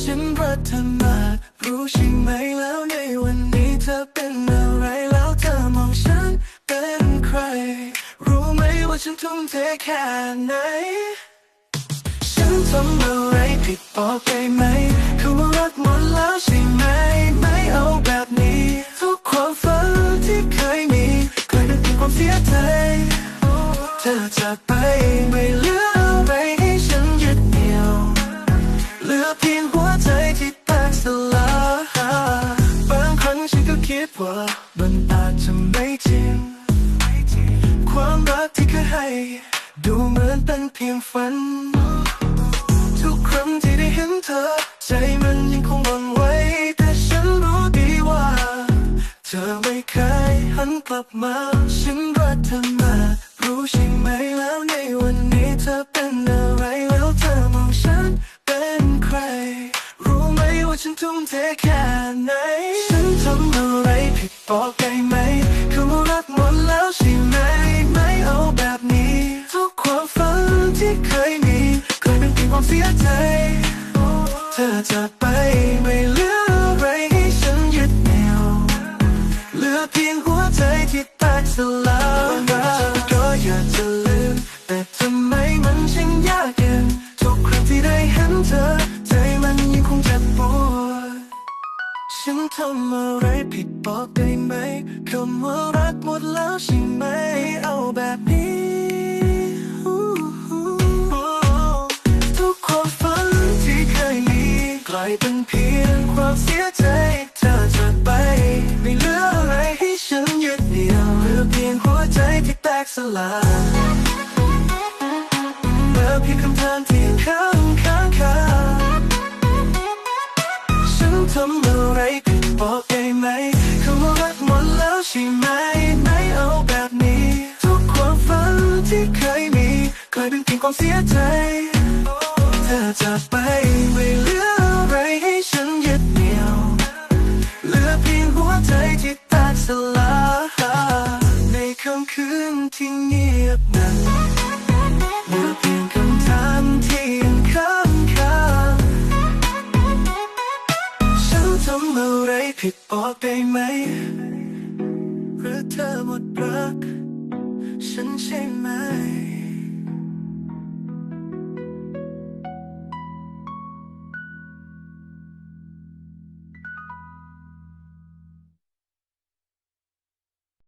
ฉันปรักเธอมารู้ใช่ไหมแล้วในวันนี้เธอเป็นอะไรแล้วเธอมองฉันเป็นใคร รู้ไหมว่าฉันทุ่มเทแค่ไหน ฉันทำอะไรผิดบอกได้ไหมคือว่ารักหมดแล้วใช่ไหม ไม่เอาแบบนี้ทุกความฝันที่เคยมีกลายเป็นเพียงความเสียใจ เธอจากไป ดูเหมือนเป็นเพียงฝัน ทุกครั้งที่ได้เห็นเธอ ใจมันยังคงหวั่นไหวแต่ฉันรู้ดีว่า เธอไม่เคยหันกลับมา ฉันรักเธอมา รู้ใช่ไหมแล้วในวันนี้เธอเป็นอะไรแล้วเธอมองฉันเป็นใคร รู้ไหมว่าฉันทุ่มเทแค่ไหน ฉันทำอะไรผิดบอกได้ไหม เธอจากไปไม่เหลืออะไรให้ฉันยึดเหนี่ยวเหลือเพียงหัวใจที่แตกสลายก็อยากจะลืม แต่ทำไมมันช่างยากเย็นทุกครั้งที่ได้เห็นเธอ ใจมันยังคงเจ็บปวดฉันทำอะไรผิดบอกได้ไหมคำว่ารักหมดแล้วใช่ไหมเอาแบบนี้ เป็นเพียงความเสียใจเธอจากไป ไม่เหลืออะไรให้ฉันยึดเหนี่ยวเหลือเพียงหัวใจที่แตกสลายเหลือเพียงคำถามที่ค้างค้างคาฉันทำอะไรผิดบอกได้ไหมคำว่ารักหมดแล้วใช่ไหมไม่เอาแบบนี้ ทุกความฝันที่เคยมีกลายเป็นเพียงความเสียใจ เธอจากไปไม่เหลือ ให้บอกได้ไหมหรือเธอหมดรัก ฉันใช่ไหม